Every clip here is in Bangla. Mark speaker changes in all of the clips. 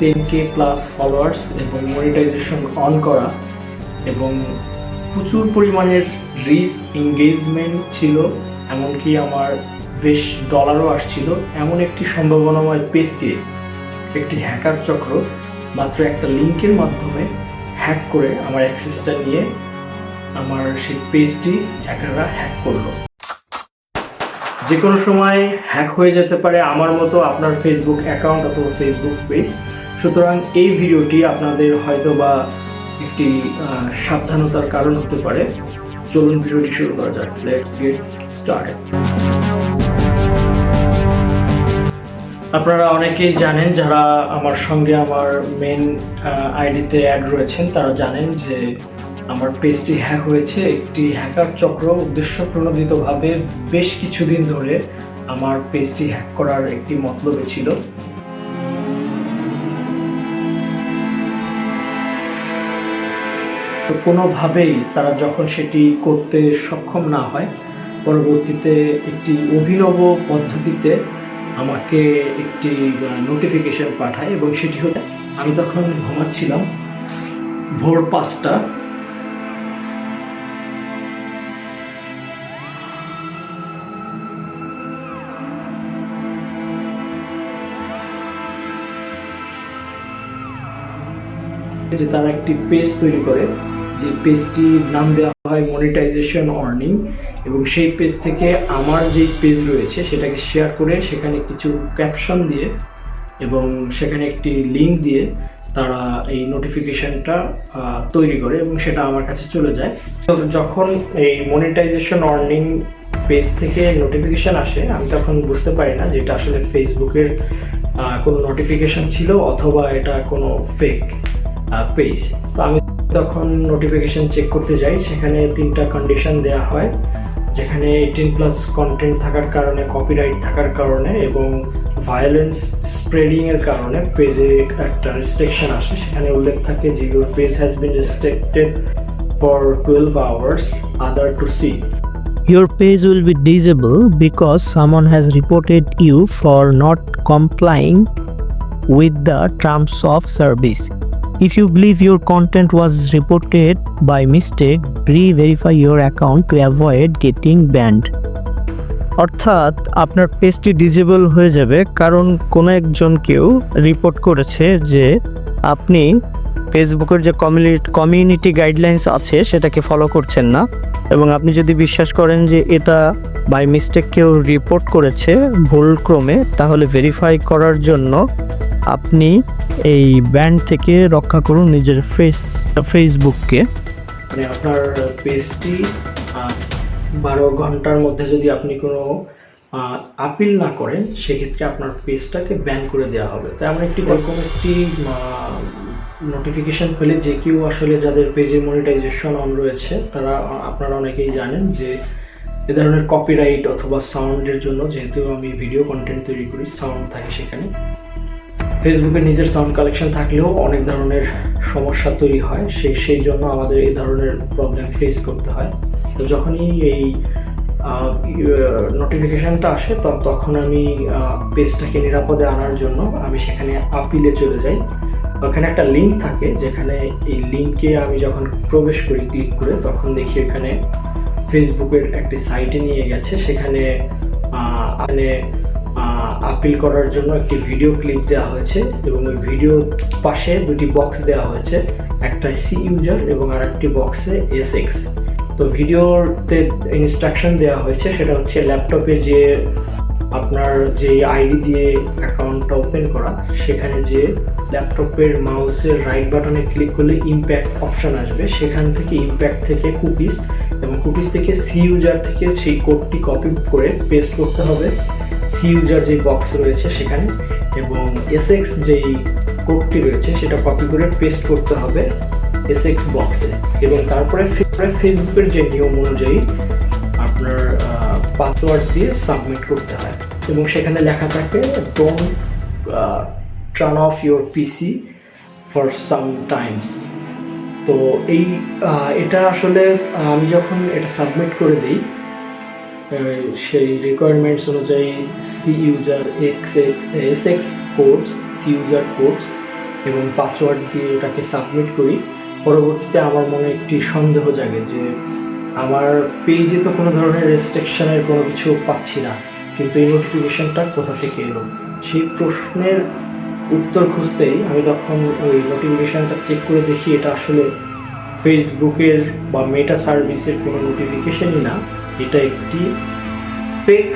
Speaker 1: টেন কে প্লাস ফলোয়ার্স এবং মনিটাইজেশন অন করা এবং প্রচুর পরিমাণের রিচ এঙ্গেজমেন্ট ছিল, এমনকি আমার বেশ ডলারও আসছিল। এমন একটি সম্ভাবনাময় পেজকে একটি হ্যাকার চক্র মাত্র একটা লিঙ্কের মাধ্যমে হ্যাক করে আমার অ্যাক্সেসটা নিয়ে আমার সেই পেজটি হ্যাকাররা হ্যাক করল। যে কোনো সময় হ্যাক হয়ে যেতে পারে আমার মতো আপনার ফেসবুক অ্যাকাউন্ট অথবা ফেসবুক পেজ সুতরাং এই ভিডিওটি আপনাদের হয়তো বা একটি সাবধানতার কারণ হতে পারে। চলুন ভিডিওটি শুরু করা যাক। লেটস গেট স্টার্ট আপনারা অনেকেই জানেন, যারা আমার সঙ্গে আমার মেন আইডিতে অ্যাড রয়েছেন, তারা জানেন যে আমার পেজটি হ্যাক হয়েছে। একটি হ্যাকার চক্র উদ্দেশ্য প্রণোদিতভাবে বেশ কিছুদিন ধরে আমার পেজটি হ্যাক করার একটি মতলবে ছিল। তো কোনোভাবেই তারা যখন সেটি করতে সক্ষম না হয়, পরবর্তীতে একটি অভিনব পদ্ধতিতে আমাকে একটি নোটিফিকেশন পাঠায় এবং সেটি হলো, আমি তখন ঘুমাচ্ছিলাম ভোর পাঁচটা। যে তারা একটি পেজ তৈরি করে। যে পেজটির নাম দেওয়া হয় মনিটাইজেশন অর্নিং এবং সেই পেজ থেকে আমার যে পেজ রয়েছে সেটাকে শেয়ার করে সেখানে কিছু ক্যাপশন দিয়ে এবং সেখানে একটি লিঙ্ক দিয়ে তারা এই নোটিফিকেশনটা তৈরি করে এবং সেটা আমার কাছে চলে যায়। তো যখন এই মনিটাইজেশন অর্নিং পেজ থেকে নোটিফিকেশন আসে, আমি তখন বুঝতে পারি না যে এটা আসলে ফেসবুকের কোনো নোটিফিকেশন ছিল অথবা এটা কোনো ফেক পেজ তো আমি তখন নোটিফিকেশন চেক করতে যাই, সেখানে তিনটা কন্ডিশন দেওয়া হয়, যেখানে এইটিন প্লাস কন্টেন্ট থাকার কারণে কপিরাইট থাকার কারণে এবং ভায়োলেন্স স্প্রেডিংয়ের কারণে পেজে একটা রেস্ট্রিকশন আসে সেখানে উল্লেখ থাকে যে your page has been restricted for twelve hours order to see
Speaker 2: Your page will be disable because someone has reported you for not complying with the terms of service. If you believe your content was reported by mistake, re-verify your account to avoid getting banned. অর্থাৎ আপনার পেজটি ডিজেবল হয়ে যাবে কারণ কোনো একজন কেউ রিপোর্ট করেছে যে আপনি ফেসবুকের যে কমিউনিটি গাইডলাইন্স আছে সেটাকে ফলো করছেন না এবং আপনি যদি বিশ্বাস করেন যে এটা বাই মিস্টেক কেউ রিপোর্ট করেছে ভুল ক্রমে তাহলে ভেরিফাই করার জন্য আপনি এই ব্যান্ড থেকে রক্ষা করুন নিজের ফেস ফেসবুককে
Speaker 1: মানে আপনার পেজটি বারো ঘণ্টার মধ্যে যদি আপনি কোনো আপিল না করেন, সেক্ষেত্রে আপনার পেজটাকে ব্যান করে দেওয়া হবে। তাই আমরা একটি এরকম একটি নোটিফিকেশন পেলে যে কেউ আসলে যাদের পেজে মনিটাইজেশন অন রয়েছে, তারা আপনারা অনেকেই জানেন যে এ ধরনের কপিরাইট অথবা সাউন্ডের জন্য যেহেতু আমি ভিডিও কন্টেন্ট তৈরি করি সাউন্ড থাকে সেখানে। ফেসবুকে নিজের সাউন্ড কালেকশন থাকলেও অনেক ধরনের সমস্যা তৈরি হয়। সেই সেই জন্য আমাদের এই ধরনের প্রবলেম ফেস করতে হয়। তো যখনই এই নোটিফিকেশনটা আসে তখন আমি পেজটাকে নিরাপদে আনার জন্য আমি সেখানে আপিলে চলে যাই। ওখানে একটা লিঙ্ক থাকে, যেখানে এই লিঙ্কে আমি যখন প্রবেশ করি ক্লিক করে, তখন দেখি এখানে ফেসবুকের একটি সাইটে নিয়ে গেছে। সেখানে এখানে আপিল করার জন্য একটি ভিডিও ক্লিপ দেওয়া হয়েছে এবং ওই ভিডিও পাশে দুটি বক্স দেওয়া হয়েছে, একটা সি ইউজার এবং আরেকটি বক্সে এস এক্স তো ভিডিওতে ইনস্ট্রাকশন দেওয়া হয়েছে, সেটা হচ্ছে ল্যাপটপে যে আপনার যে আইডি দিয়ে অ্যাকাউন্টটা ওপেন করা, সেখানে যে ল্যাপটপের মাউসের রাইট বাটনে ক্লিক করলে ইম্প্যাক্ট অপশন আসবে। সেখান থেকে ইম্প্যাক্ট থেকে কুকিজ এবং কুকিজ থেকে সি ইউজার থেকে সেই কোডটি কপি করে পেস্ট করতে হবে। সি ইউজার যে বক্স রয়েছে সেখানে এবং এসএক্স যেই কোডটি রয়েছে সেটা কপি করে পেস্ট করতে হবে এসএক্স বক্সে এবং তারপরে ফেসবুকের যে নিয়ম অনুযায়ী আপনার পাসওয়ার্ড দিয়ে সাবমিট করতে হয় এবং সেখানে লেখা থাকে don't turn off your PC for some times তো এই এটা আসলে আমি যখন এটা সাবমিট করে দিই সেই রিকোয়ারমেন্টস অনুযায়ী C user X X S X codes C user codes এবং পাসওয়ার্ড দিয়ে ওটাকে সাবমিট করি। পরবর্তীতে আমার মনে একটি সন্দেহ জাগে যে আমার পেজে তো কোনো ধরনের রেস্ট্রিকশনের কোনো কিছু পাচ্ছি না, কিন্তু এই নোটিফিকেশনটা কোথা থেকে এলো? সেই প্রশ্নের উত্তর খুঁজতেই আমি তখন ওই নোটিফিকেশনটা চেক করে দেখি এটা আসলে ফেসবুকের বা মেটা সার্ভিসের কোনো নোটিফিকেশনই না। এটা একটি ফেক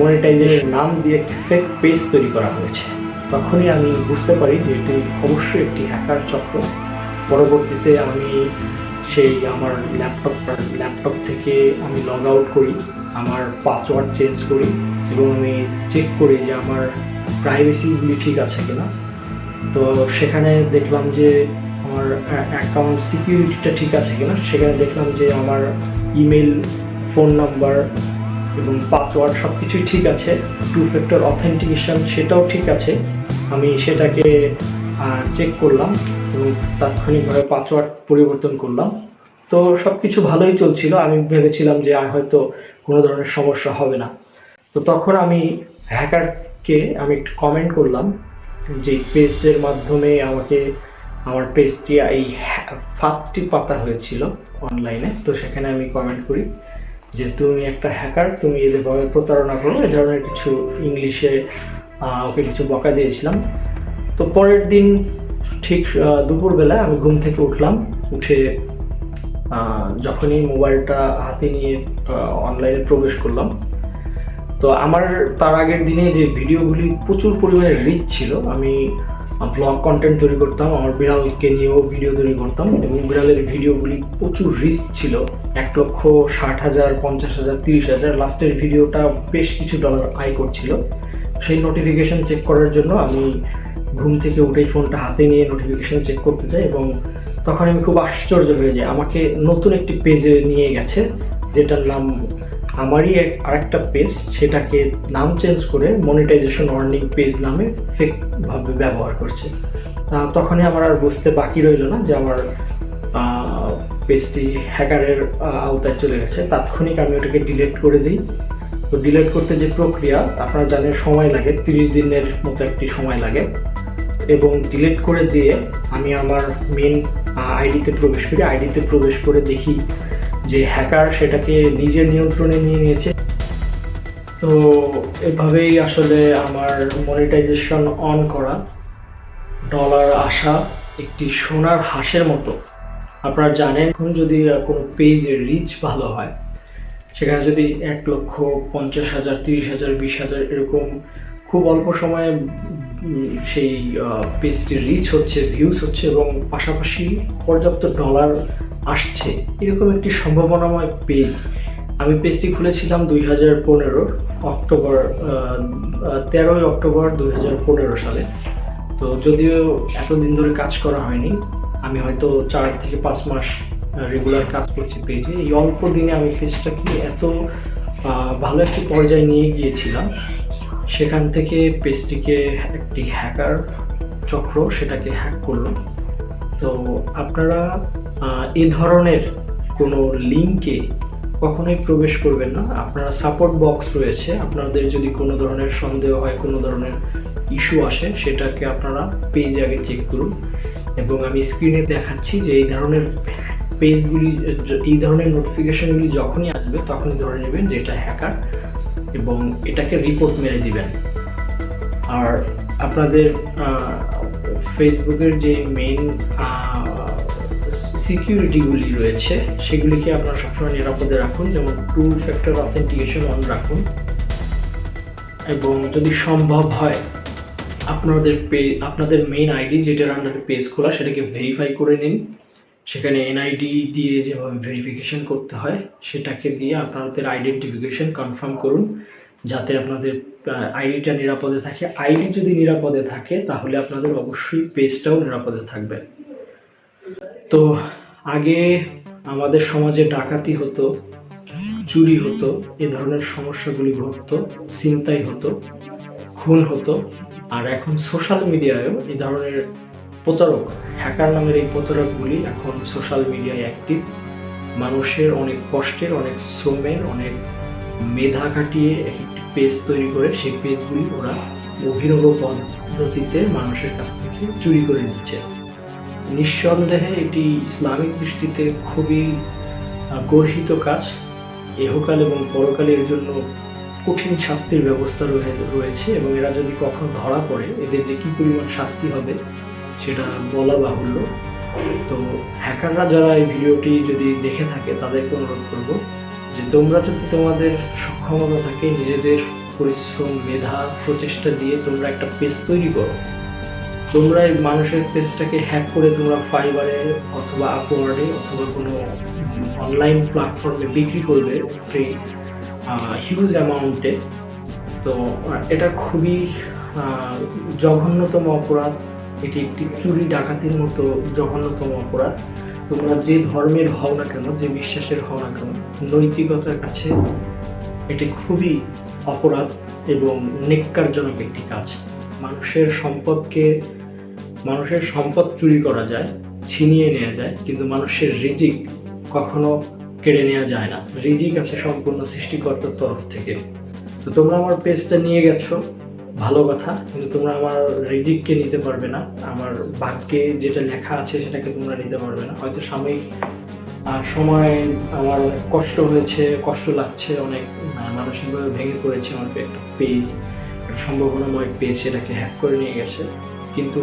Speaker 1: মনিটাইজেশন নাম দিয়ে একটি ফেক পেজ তৈরি করা হয়েছে। তখনই আমি বুঝতে পারি যে এটি অবশ্যই একটি হ্যাকার চক্র। পরবর্তীতে আমি সেই আমার ল্যাপটপ ল্যাপটপ থেকে আমি লগ আউট করি, আমার পাসওয়ার্ড চেঞ্জ করি এবং আমি চেক করি যে আমার প্রাইভেসিগুলি ঠিক আছে কিনা। তো সেখানে দেখলাম যে আমার অ্যাকাউন্ট সিকিউরিটিটা ঠিক আছে কিনা। সেখানে দেখলাম যে আমার ইমেল ফোন নাম্বার এবং পাসওয়ার্ড সব কিছুই ঠিক আছে। টু ফ্যাক্টর অথেন্টিকেশন সেটাও ঠিক আছে। আমি সেটাকে চেক করলাম এবং তাৎক্ষণিকভাবে পাসওয়ার্ড পরিবর্তন করলাম। তো সব কিছু ভালোই চলছিল। আমি ভেবেছিলাম যে আর হয়তো কোনো ধরনের সমস্যা হবে না। তো তখন আমি হ্যাকারকে আমি একটু কমেন্ট করলাম যে পেজের মাধ্যমে আমাকে, আমার পেজটি, এই ফাঁদটি পাতা হয়েছিল অনলাইনে তো সেখানে আমি কমেন্ট করি। যে তুমি একটা হ্যাকার তুমি এদেরভাবে প্রতারণা করো এ ধরনের কিছু ইংলিশে ওকে কিছু বকা দিয়েছিলাম। তো পরের দিন ঠিক দুপুরবেলা আমি ঘুম থেকে উঠলাম, উঠে যখনই মোবাইলটা হাতে নিয়ে অনলাইনে প্রবেশ করলাম। তো আমার, তার আগের দিনে যে ভিডিওগুলি প্রচুর পরিমাণে রিচ ছিল, আমি ব্লগ কন্টেন্ট তৈরি করতাম, আমার বিড়ালকে নিয়েও ভিডিও তৈরি করতাম এবং বিড়ালের ভিডিওগুলি প্রচুর রিচ ছিল। এক লক্ষ ষাট হাজার, পঞ্চাশ হাজার, তিরিশ হাজার। লাস্টের ভিডিওটা বেশ কিছু ডলার আয় করছিল। সেই নোটিফিকেশন চেক করার জন্য আমি ঘুম থেকে উঠেই ফোনটা হাতে নিয়ে নোটিফিকেশন চেক করতে চাই এবং তখন আমি খুব আশ্চর্য হয়ে যাই। আমাকে নতুন একটি পেজে নিয়ে গেছে, যেটার নাম আমারই এক আরেকটা পেজ সেটাকে নাম চেঞ্জ করে মনিটাইজেশন ওয়ার্নিং পেজ নামে ফেক ভাবে ব্যবহার করছে। তখনই আমার আর বুঝতে বাকি রইল না যে আমার পেজটি হ্যাকারের আওতায় চলে গেছে। তাৎক্ষণিক আমি ওটাকে ডিলিট করে দিই। তো ডিলিট করতে যে প্রক্রিয়া, আপনারা জানেন সময় লাগে, তিরিশ দিনের মতো একটি সময় লাগে। এবং ডিলিট করে দিয়ে আমি আমার মেন আইডিতে প্রবেশ করি। আইডিতে প্রবেশ করে দেখি যে হ্যাকার সেটাকে নিজের নিয়ন্ত্রণে নিয়ে নিয়েছে। তো এভাবেই আসলে আমার মনিটাইজেশন অন করা ডলার আসা, একটি সোনার হাঁসের মতো। আপনারা জানেন, এখন যদি কোনো পেজের রিচ ভালো হয়, সেখানে যদি এক লক্ষ পঞ্চাশ হাজার, তিরিশ হাজার, বিশ হাজার এরকম খুব অল্প সময়ে সেই পেজটি রিচ হচ্ছে ভিউজ হচ্ছে এবং পাশাপাশি পর্যাপ্ত ডলার আসছে। এরকম একটি সম্ভাবনাময় পেজ আমি পেজটি খুলেছিলাম দুই হাজার পনেরো, অক্টোবর তেরোই অক্টোবর দুই হাজার পনেরো সালে। তো যদিও এতদিন ধরে কাজ করা হয়নি, আমি হয়তো চার থেকে পাঁচ মাস রেগুলার কাজ করছি পেজে এই অল্প দিনে আমি পেজটাকে এত ভালো একটি পর্যায়ে নিয়ে গিয়েছিলাম। সেখান থেকে পেজটিকে একটি হ্যাকার চক্র সেটাকে হ্যাক করল। তো আপনারা এই ধরনের কোনো লিঙ্কে কখনোই প্রবেশ করবেন না। আপনারা সাপোর্ট বক্স রয়েছে। আপনাদের যদি কোনো ধরনের সন্দেহ হয়, কোনো ধরনের ইস্যু আসে, সেটাকে আপনারা পেজ আগে চেক করুন। এবং আমি স্ক্রিনে দেখাচ্ছি যে এই ধরনের পেজগুলি, এই ধরনের নোটিফিকেশনগুলি যখনই আসবে, তখনই ধরে নেবেন যে এটা হ্যাকার। এবং এটাকে রিপোর্ট মেরে দিবেন। আর আপনাদের ফেসবুকের যে মেইন সিকিউরিটিগুলি রয়েছে, সেগুলিকে আপনারা সবসময় নিরাপদে রাখুন। যেমন টু ফ্যাক্টর অথেন্টিকেশন অন রাখুন। এবং যদি সম্ভব হয়, আপনাদের পে আপনাদের মেইন আইডি যেটার আন্ডারে পেজ খোলা সেটাকে ভেরিফাই করে নিন। সেখানে এনআইডি দিয়ে যেভাবে ভেরিফিকেশন করতে হয়, সেটাকে দিয়ে আপনাদের আইডেন্টিফিকেশন কনফার্ম করুন, যাতে আপনাদের আইডিটা নিরাপদে থাকে। আইডি যদি নিরাপদে থাকে, তাহলে আপনাদের অবশ্যই পেজটাও নিরাপদে থাকবে। তো আগে আমাদের সমাজে ডাকাতি হতো, চুরি হতো, এ ধরনের সমস্যাগুলি ঘটতো চিন্তাই হতো, খুন হতো, আর এখন সোশ্যাল মিডিয়ায়ও এই ধরনের প্রতারক। হ্যাকার নামের এই প্রতারকগুলি এখন সোশ্যাল মিডিয়ায় অ্যাক্টিভ মানুষের অনেক কষ্টের, অনেক শ্রমের, অনেক মেধা এক একটি পেজ তৈরি করে সেই পেজগুলি ওরা অভিনব পদ্ধতিতে মানুষের কাছ থেকে চুরি করে নিচ্ছে। নিঃসন্দেহে এটি ইসলামিক দৃষ্টিতে খুবই গর্হিত কাজ। এহকাল এবং পরকালের জন্য কঠিন শাস্তির ব্যবস্থা রয়ে- রয়েছে এবং এরা যদি কখনো ধরা পড়ে, এদের যে কি পরিমাণ শাস্তি হবে সেটা বলা বাহুল্য। তো হ্যাকাররা যারা এই ভিডিওটি যদি দেখে থাকে, তাদেরকে অনুরোধ করব যে তোমরা যদি তোমাদের সক্ষমতা থাকে, নিজেদের পরিশ্রম, মেধা, প্রচেষ্টা দিয়ে তোমরা একটা পেজ তৈরি করো। তোমরা এই মানুষের পেজটাকে হ্যাক করে তোমরা ফাইবারে অথবা আপওয়ার্ডে অথবা কোনো অনলাইন প্ল্যাটফর্মে বিক্রি করবে ফ্রি হিউজ অ্যামাউন্টে তো এটা খুবই জঘন্যতম অপরাধ। এটি একটি চুরি ডাকাতির মতো জঘন্যতম অপরাধ। তোমরা যে ধর্মের হও না কেন, যে বিশ্বাসের হও না কেন, নৈতিকতার কাছে এটি খুবই অপরাধ এবং নেককারজনক একটি কাজ। মানুষের সম্পদকে, মানুষের সম্পদ চুরি করা যায়, ছিনিয়ে নেওয়া যায়, কিন্তু মানুষের রিজিক কখনো কেড়ে নেওয়া যায় না। রিজিক আছে সম্পূর্ণ সৃষ্টিকর্তার তরফ থেকে। তো তোমরা আমার পেজটা নিয়ে গেছো। ভালো কথা কিন্তু তোমরা আমার রিজিককে নিতে পারবে না। আমার বাক্যে যেটা লেখা আছে সেটাকে তোমরা নিতে পারবে না। হয়তো সাময়িক সময় আমার কষ্ট হয়েছে কষ্ট লাগছে অনেক আহ, মানসিকভাবে ভেঙে পড়েছে আমার একটা পেজ সম্ভাবনাময় পেজ সেটাকে হ্যাক করে নিয়ে গেছে। কিন্তু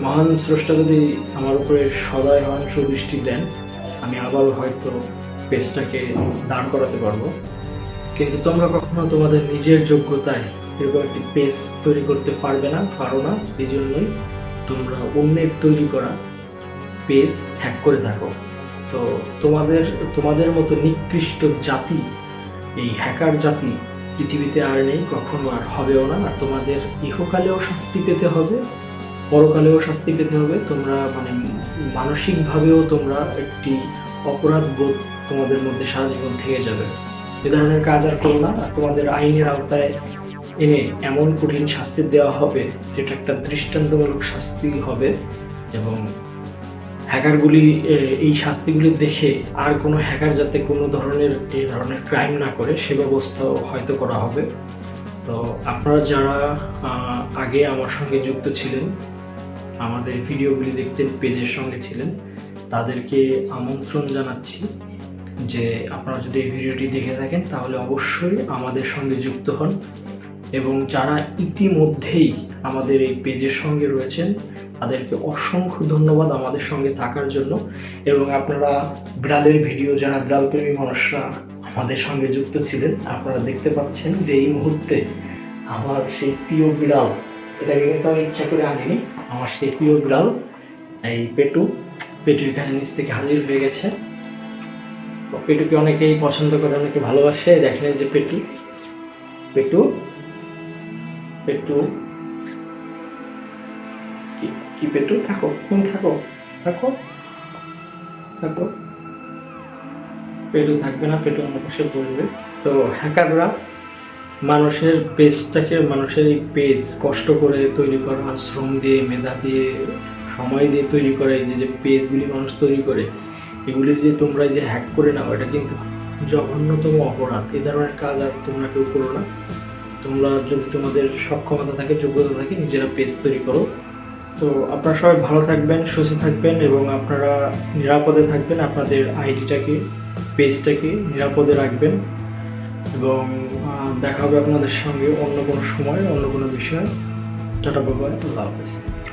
Speaker 1: মহান স্রষ্টা যদি আমার উপরে সদয় হন সুদৃষ্টি দেন আমি আবারও হয়তো পেজটাকে দাঁড় করাতে পারব। কিন্তু তোমরা কখনো তোমাদের নিজের যোগ্যতায় এরকম একটি পেজ তৈরি করতে পারবে না পারো না এই জন্যই তোমরা অন্যের তৈরি করা পেজ হ্যাক করে থাকো তো তোমাদের তোমাদের মতো নিকৃষ্ট জাতি, এই হ্যাকার জাতি পৃথিবীতে আর নেই, কখনো আর হবেও না। আর তোমাদের ইহকালেও শাস্তি পেতে হবে, পরকালেও শাস্তি পেতে হবে। তোমরা মানে মানসিকভাবেও তোমরা একটি অপরাধ বোধ তোমাদের মধ্যে সারা জীবন থেকে যাবে। এ ধরনের কাজ আর করো না। তোমাদের আইনের আওতায় এনে এমন কঠিন শাস্তি দেওয়া হবে, যেটা একটা দৃষ্টান্তমূলক শাস্তি হবে। এবং হ্যাকারগুলি এই শাস্তিগুলি দেখে আর কোনো হ্যাকার যাতে কোনো ধরনের এই ধরনের ক্রাইম না করে, সে ব্যবস্থাও হয়তো করা হবে। তো আপনারা যারা আগে আমার সঙ্গে যুক্ত ছিলেন, আমাদের ভিডিওগুলি দেখতেন, পেজের সঙ্গে ছিলেন, তাদেরকে আমন্ত্রণ জানাচ্ছি যে আপনারা যদি এই ভিডিওটি দেখে থাকেন, তাহলে অবশ্যই আমাদের সঙ্গে যুক্ত হন। এবং যারা ইতিমধ্যেই আমাদের এই পেজের সঙ্গে রয়েছেন, তাদেরকে অসংখ্য ধন্যবাদ আমাদের সঙ্গে থাকার জন্য। এবং আপনারা বিড়ালের ভিডিও, যারা বিড়াল প্রেমী মানুষরা আমাদের সঙ্গে যুক্ত ছিলেন, আপনারা দেখতে পাচ্ছেন যে এই মুহূর্তে আমার সেই প্রিয় বিড়াল, এটাকে কিন্তু আমি ইচ্ছা করে আনিনি, আমার সেই প্রিয় বিড়াল, এই পেটু পেটু এখানে নিচ থেকে হাজির হয়ে গেছে। পেটুকে অনেকেই পছন্দ করে, অনেকে ভালোবাসে, দেখেন যে পেটু। পেটু পেটু কি কি পেটু থাকো তুমি থাকো থাকো থাকো। পেটু থাকবে না পেটু অন্য পাশে বসবে তো হ্যাকাররা মানুষের পেজটাকে মানুষের এই পেজ কষ্ট করে তৈরি করা, শ্রম দিয়ে, মেধা দিয়ে, সময় দিয়ে তৈরি করা, এই যে যে পেজগুলি মানুষ তৈরি করে, এগুলি যে তোমরা যে হ্যাক করে নাও, এটা কিন্তু জঘন্যতম অপরাধ। এই ধরনের কাজ আর তোমরা কেউ করো না। তোমরা যদি তোমাদের সক্ষমতা থাকে, যোগ্যতা থাকে, নিজেরা পেজ তৈরি করো। তো আপনারা সবাই ভালো থাকবেন, সুস্থ থাকবেন এবং আপনারা নিরাপদে থাকবেন। আপনাদের আইডিটাকে পেজটাকে নিরাপদে রাখবেন। এবং দেখা হবে আপনাদের সঙ্গে অন্য কোনো সময়, অন্য কোনো বিষয়ে। টাটা বাবা আল্লাহ হাফেজ।